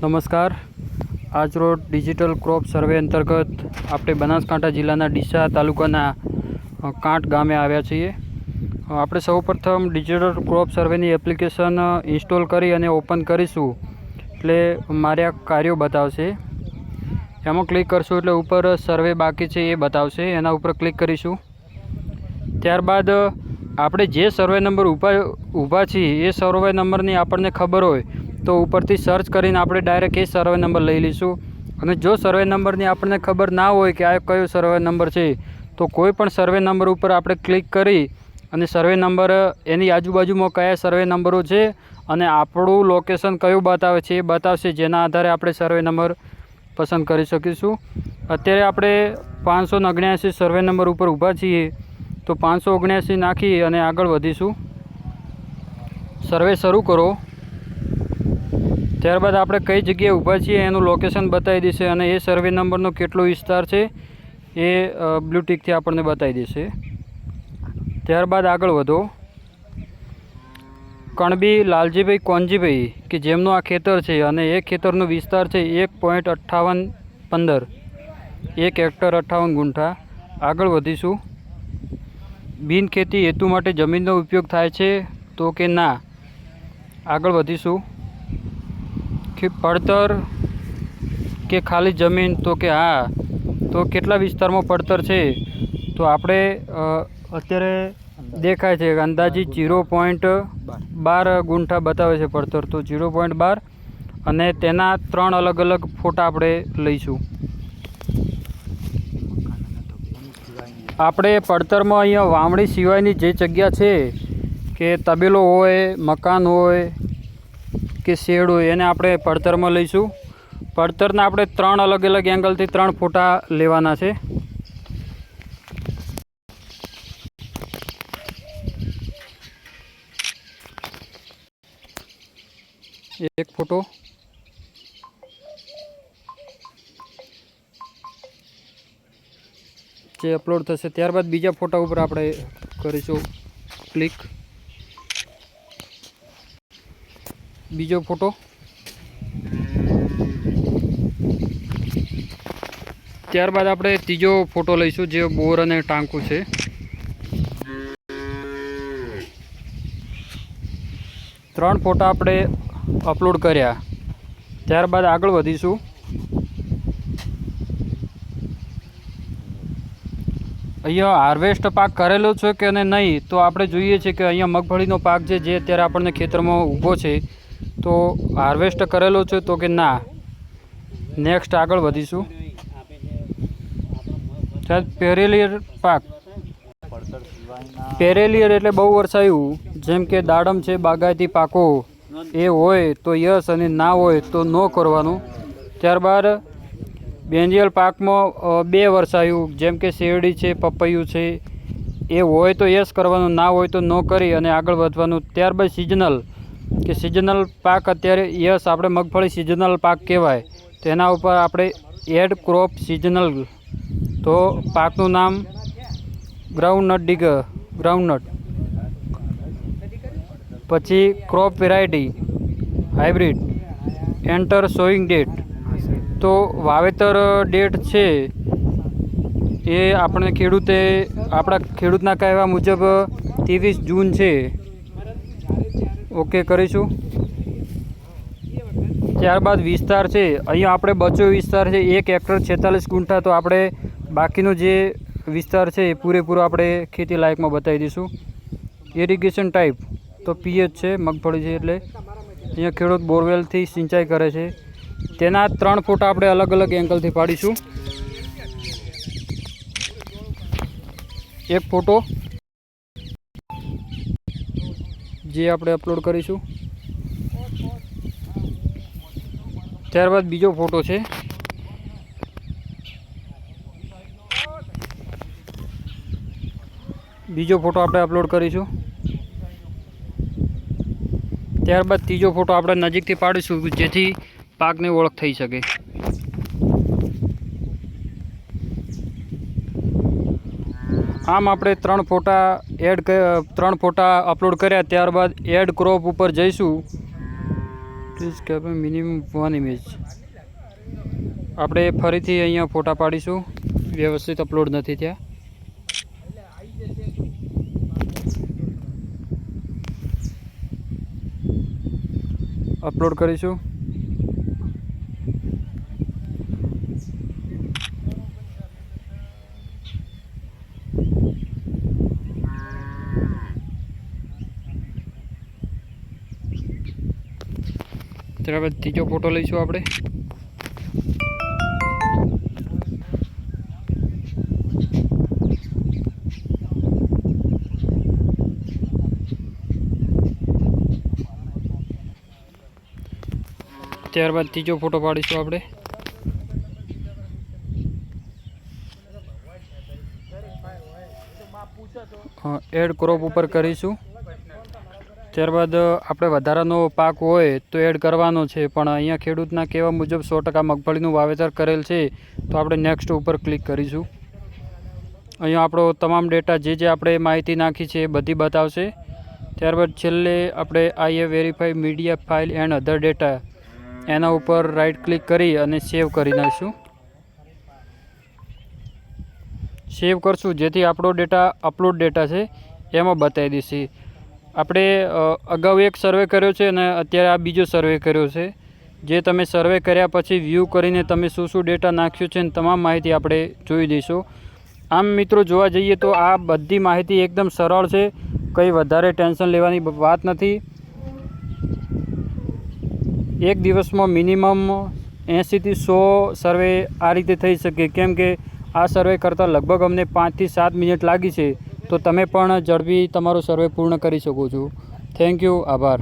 નમસ્કાર. આજરોજ digital crop સર્વે અંતર્ગત આપણે બનાસકાંઠા જિલ્લાના ડીસા તાલુકાના કાંટ ગામે આવ્યા છીએ. આપણે સૌપ્રથમ ડિજિટલ ક્રોપ સર્વેની એપ્લિકેશન ઇન્સ્ટોલ કરી અને ઓપન કરીશું. એટલે મારે આ કાર્યો બતાવશે. એમાં ક્લિક કરશું એટલે ઉપર સર્વે બાકી છે એ બતાવશે. એના ઉપર ક્લિક કરીશું. ત્યારબાદ આપણે જે સર્વે નંબર ઊભા ઊભા છીએ એ સર્વે નંબરની આપણને ખબર હોય તો ઉપરથી સર્ચ કરીને આપણે ડાયરેક્ટ એ સર્વે નંબર લઈ લઈશું અને જો સર્વે નંબરની આપણને ખબર ના હોય કે આ કયો સર્વે નંબર છે તો કોઈ પણ સર્વે નંબર ઉપર આપણે ક્લિક કરી અને સર્વે નંબર એની આજુબાજુમાં કયા સર્વે નંબરો છે અને આપણું લોકેશન કયું બતાવે છે એ બતાવશે જેના આધારે આપણે સર્વે નંબર પસંદ કરી શકીશું અત્યારે આપણે પાંચસો ઓગણ્યાસી સર્વે નંબર ઉપર ઊભા છીએ તો પાંચસો ઓગણ્યાસી નાખી અને આગળ વધીશું. સર્વે શરૂ કરો. ત્યારબાદ આપણે કઈ જગ્યાએ ઊભા છીએ એનું લોકેશન બતાવી દેશે અને એ સર્વે નંબરનો કેટલો વિસ્તાર છે એ બ્લુ આપણને બતાવી દેશે ત્યારબાદ આગળ વધો. કણબી, લાલજીભાઈ, કોનજીભાઈ, કે જેમનું આ ખેતર છે અને એ ખેતરનો વિસ્તાર છે એક પોઈન્ટ અઠ્ઠાવન પંદર, એક હેક્ટર અઠ્ઠાવન ગુંઠા. આગળ વધીશું. બિન ખેતી હેતુ માટે જમીનનો ઉપયોગ થાય છે તો કે ના? આગળ વધીશું. કે પડતર કે ખાલી જમીન? તો કે હા. તો કેટલા વિસ્તારમાં પડતર છે? તો આપણે અત્યારે દેખાય છે અંદાજી જીરો પોઈન્ટ બાર ગુંઠા બતાવે છે પડતર. તો જીરો પોઈન્ટ બાર અને તેના ત્રણ અલગ અલગ ફોટા આપણે લઈશું. આપણે પડતરમાં અહીંયા વાવણી સિવાયની જે જગ્યા છે કે તબેલો હોય, મકાન હોય કે શેડ હોય, એને આપણે પડતરમાં લઈશું. પડતરના આપણે ત્રણ અલગ અલગ એંગલથી ત્રણ ફોટા લેવાના છે. એક ફોટો. જે અપલોડ થશે, ત્યારબાદ બીજા ફોટા ઉપર આપણે કરીશું ક્લિક બીજો ફોટો. ત્યારબાદ આપણે ત્રીજો ફોટો લઈશું, જે બોર અને ટાંકું છે. ત્રણ ફોટા આપણે અપલોડ કર્યા. ત્યારબાદ આગળ વધીશું. અહીંયા હાર્વેસ્ટ પાક કરેલો છે કે અને નહીં, તો આપણે જોઈએ છીએ કે અહીંયા મગફળીનો પાક છે, જે અત્યારે આપણને ખેતરમાં ઊભો છે, તો હાર્વેસ્ટ કરેલો છે તો કે ના? નેક્સ્ટ આગળ વધીશું. સાહેબ પેરેલિયર પાક. પેરેલિયર એટલે બહુ વરસાયું. જેમ કે દાડમ છે, બાગાયતી પાકો, એ હોય તો યસ અને ના હોય તો ન કરવાનું. ત્યારબાદ બેન્જિયલ પાકમાં બે વરસાયું જેમ કે શેરડી છે, પપૈયું છે, એ હોય તો યસ કરવાનું, ના હોય તો નો કરી અને આગળ વધવાનું. ત્યારબાદ સિઝનલ કે સિઝનલ પાક અત્યારે યસ આપણે મગફળી સિઝનલ પાક કહેવાય. તેના ઉપર આપણે એડ ક્રોપ સિઝનલ તો પાકનું નામ ગ્રાઉન્ડનટ ડીગ ગ્રાઉન્ડનટ પછી crop variety hybrid enter sowing date તો વાવેતર ડેટ છે એ આપણે ખેડૂતે, આપણા ખેડૂતના કહેવા મુજબ ત્રેવીસ જૂન છે. ઓકે કરીશું? ત્યારબાદ વિસ્તાર છે. અહીંયા આપણે બચો વિસ્તાર છે, એક હેક્ટર છેતાલીસ ગુંઠા. તો આપણે બાકીનો જે વિસ્તાર છે એ પૂરેપૂરો આપણે ખેતી લાયકમાં બતાવી દઈશું. ઇરિગેશન ટાઈપ તો પીએચ છે, મગફળી છે એટલે. અહીંયા ખેડૂત બોરવેલથી સિંચાઈ કરે છે. તેના ત્રણ ફૂટ આપણે અલગ અલગ એંગલથી પાડીશું. એક ફોટો જે આપણે અપલોડ કરીશું. ત્યારબાદ બીજો ફોટો છે. બીજો ફોટો આપણે અપલોડ કરીશું. ત્યારબાદ ત્રીજો ફોટો આપણે નજીકથી પાડીશું, જેથી પાકની ઓળખ થઈ શકે. આમ આપણે ત્રણ ફોટા એડ ત્રણ ફોટા અપલોડ કર્યા, ત્યારબાદ એડ ક્રોપ ઉપર જઈશું. Please keep minimum one image આપણે ફરીથી અહીંયા ફોટા પાડીશું. વ્યવસ્થિત અપલોડ નથી થયા. અપલોડ કરીશું. ત્યારબાદ ત્રીજો ફોટો લઈશું આપણે. ત્યારબાદ ત્રીજો ફોટો પાડીશું આપણે. એડ ક્રોપ ઉપર કરીશું. ત્યારબાદ આપણે વધારાનો પાક હોય તો એડ કરવાનો છે, પણ અહીંયા ખેડૂતના કહેવા મુજબ સો ટકા મગફળીનું વાવેતર કરેલ છે, તો આપણે નેક્સ્ટ ઉપર ક્લિક કરીશું. અહીંયા આપણો તમામ ડેટા જે જે આપણે માહિતી નાખી છે એ બધી બતાવશે. ત્યારબાદ છેલ્લે આપણે આઈ એ verify media file and other data એના ઉપર રાઇટ ક્લિક કરી અને સેવ કરી નાખીશું. સેવ કરશું, જેથી આપણો ડેટા અપલોડ ડેટા છે, એમાં બતાવી દેશે આપણે અગાઉ એક સર્વે કર્યો છે અને અત્યારે આ બીજો સર્વે કર્યો છે. જે તમે સર્વે કર્યા પછી વ્યૂ કરીને તમે શું શું ડેટા નાખ્યો છે અને તમામ માહિતી આપણે જોઈ દઈશું આમ મિત્રો જોવા જઈએ તો આ બધી માહિતી એકદમ સરળ છે. કંઈ વધારે ટેન્શન લેવાની વાત નથી. એક દિવસમાં મિનિમમ એંશીથી સો સર્વે આ રીતે થઈ શકે. કેમ કે આ સર્વે કરતાં લગભગ અમને પાંચથી સાત મિનિટ લાગી છે. તો તમે પણ ઝડપી તમારો સર્વે પૂર્ણ કરી શકો છો. થેન્ક યુ આભાર.